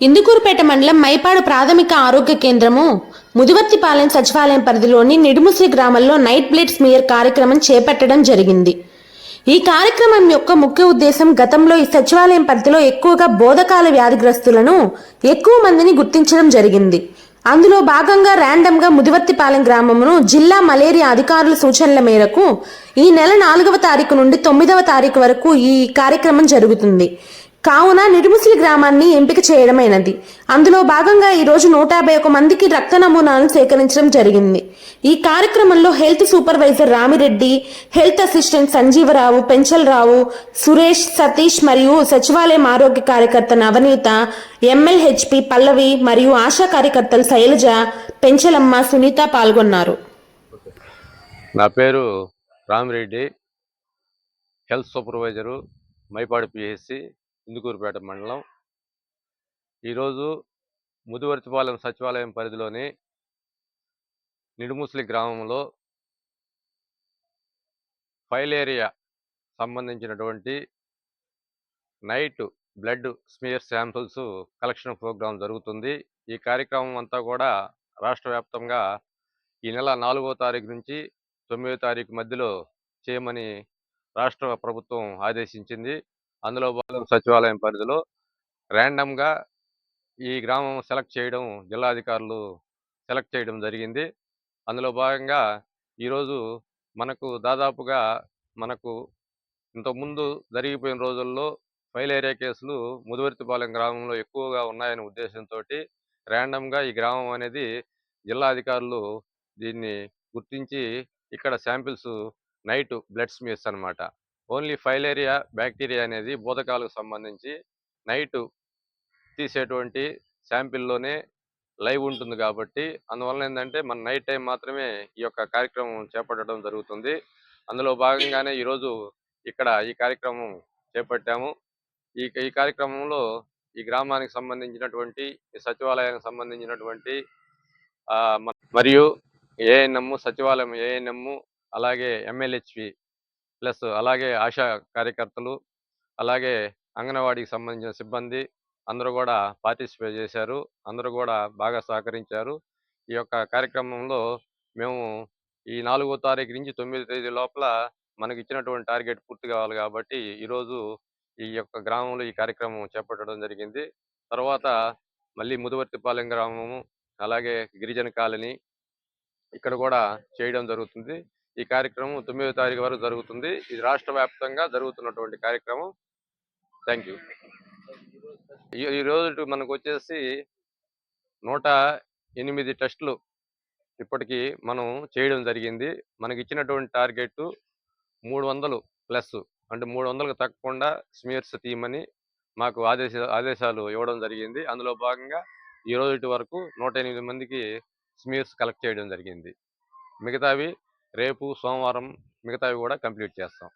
ఇందుకూరుపేట మండలం మైపాడు ప్రాథమిక ఆరోగ్య కేంద్రము ముదివర్తిపాలెం సచివాలయం పరిధిలోని నిడుముసి గ్రామంలో నైట్ బ్లేడ్ స్మియర్ కార్యక్రమం చేపట్టడం జరిగింది. ఈ కార్యక్రమం యొక్క ముఖ్య ఉద్దేశం గతంలో ఈ సచివాలయం పరిధిలో ఎక్కువగా బోధకాల వ్యాధిగ్రస్తులను ఎక్కువ మందిని గుర్తించడం జరిగింది. అందులో భాగంగా ర్యాండమ్గా ముదివర్తిపాలెం గ్రామమును జిల్లా మలేరియా అధికారుల సూచనల మేరకు ఈ నెల నాలుగవ తారీఖు నుండి తొమ్మిదవ తారీఖు వరకు ఈ కార్యక్రమం జరుగుతుంది. కావున నిడుముసిలి గ్రామాన్ని ఎంపిక చేయడమైనది. అందులో భాగంగా ఈ రోజు నూట యాభై ఒక మందికి రక్త నమూనాలను సేకరించడం జరిగింది. ఈ కార్యక్రమంలో health supervisor Ramireddy health assistant Sanjeevarao Penchalarao Suresh Satish మరియు సచివాలయం ఆరోగ్య కార్యకర్త నవనీత ఎంఎల్హెచ్పి పల్లవి మరియు ఆశా కార్యకర్తలు శైలజ పెంచలమ్మ సునీత పాల్గొన్నారు. నా పేరు Ramireddy health supervisor Mypadu PHC Indukurupeta మండలం. ఈరోజు ముదివర్తిపాలెం సచివాలయం పరిధిలోని నిడుముసలి గ్రామంలో ఫైల్ ఏరియా సంబంధించినటువంటి night blood smear samples collection programme జరుగుతుంది. ఈ కార్యక్రమం అంతా కూడా రాష్ట్ర వ్యాప్తంగా ఈ నెల నాలుగో తారీఖు నుంచి తొమ్మిదో తారీఖు మధ్యలో చేయమని రాష్ట్ర ప్రభుత్వం ఆదేశించింది. అందులో భాగం సచివాలయం పరిధిలో ర్యాండమ్గా ఈ గ్రామం సెలెక్ట్ చేయడం జిల్లాధికారులు సెలెక్ట్ చేయడం జరిగింది. అందులో భాగంగా ఈరోజు మనకు దాదాపుగా మనకు ఇంతకుముందు జరిగిపోయిన రోజుల్లో ఫైల్ ఏరియా కేసులు ముదివర్తిపాలెం గ్రామంలో ఎక్కువగా ఉన్నాయనే ఉద్దేశంతో ర్యాండమ్గా ఈ గ్రామం అనేది జిల్లా అధికారులు దీన్ని గుర్తించి ఇక్కడ శాంపిల్స్ నైట్ బ్లడ్ స్మియర్స్ అన్నమాట ఓన్లీ ఫైలేరియా బ్యాక్టీరియా అనేది బోధకాలకు సంబంధించి నైట్ తీసేటువంటి శాంపిల్లోనే లైవ్ ఉంటుంది కాబట్టి అందువలన ఏంటంటే మన నైట్ టైం మాత్రమే ఈ యొక్క కార్యక్రమం చేపట్టడం జరుగుతుంది. అందులో భాగంగానే ఈరోజు ఇక్కడ ఈ కార్యక్రమం చేపట్టాము. ఈ ఈ కార్యక్రమంలో ఈ గ్రామానికి సంబంధించినటువంటి ఈ సచివాలయానికి సంబంధించినటువంటి మరియు ఏఎన్ఎం సచివాలయం ఏఎన్ఎం అలాగే ఎంఎల్హెచ్పి ప్లస్ అలాగే ఆశా కార్యకర్తలు అలాగే అంగన్వాడీకి సంబంధించిన సిబ్బంది అందరూ కూడా పార్టిసిపేట్ చేశారు. అందరూ కూడా బాగా సహకరించారు. ఈ యొక్క కార్యక్రమంలో మేము ఈ నాలుగో తారీఖు నుంచి తొమ్మిదో తేదీ లోపల మనకి ఇచ్చినటువంటి టార్గెట్ పూర్తి కావాలి కాబట్టి ఈరోజు ఈ యొక్క గ్రామంలో ఈ కార్యక్రమం చేపట్టడం జరిగింది. తర్వాత మళ్ళీ ముదువర్తిపాలెం గ్రామము అలాగే గిరిజన కాలనీ ఇక్కడ కూడా చేయడం జరుగుతుంది. ఈ కార్యక్రమం తొమ్మిదో తారీఖు వరకు జరుగుతుంది. ఇది రాష్ట్ర వ్యాప్తంగా జరుగుతున్నటువంటి కార్యక్రమం. థ్యాంక్ యూ ఈ రోజు మనకు వచ్చేసి నూట ఎనిమిది టెస్టులు ఇప్పటికీ మనం చేయడం జరిగింది. మనకి ఇచ్చినటువంటి టార్గెట్ మూడు వందలు ప్లస్. అంటే మూడు వందలకు తగ్గకుండా స్మియర్స్ తీయమని మాకు ఆదేశ ఆదేశాలు ఇవ్వడం జరిగింది. అందులో భాగంగా ఈ రోజు వరకు నూట ఎనిమిది మందికి స్మియర్స్ కలెక్ట్ చేయడం జరిగింది. మిగతావి రేపు సోమవారం మిగతావి కూడా కంప్లీట్ చేస్తాం.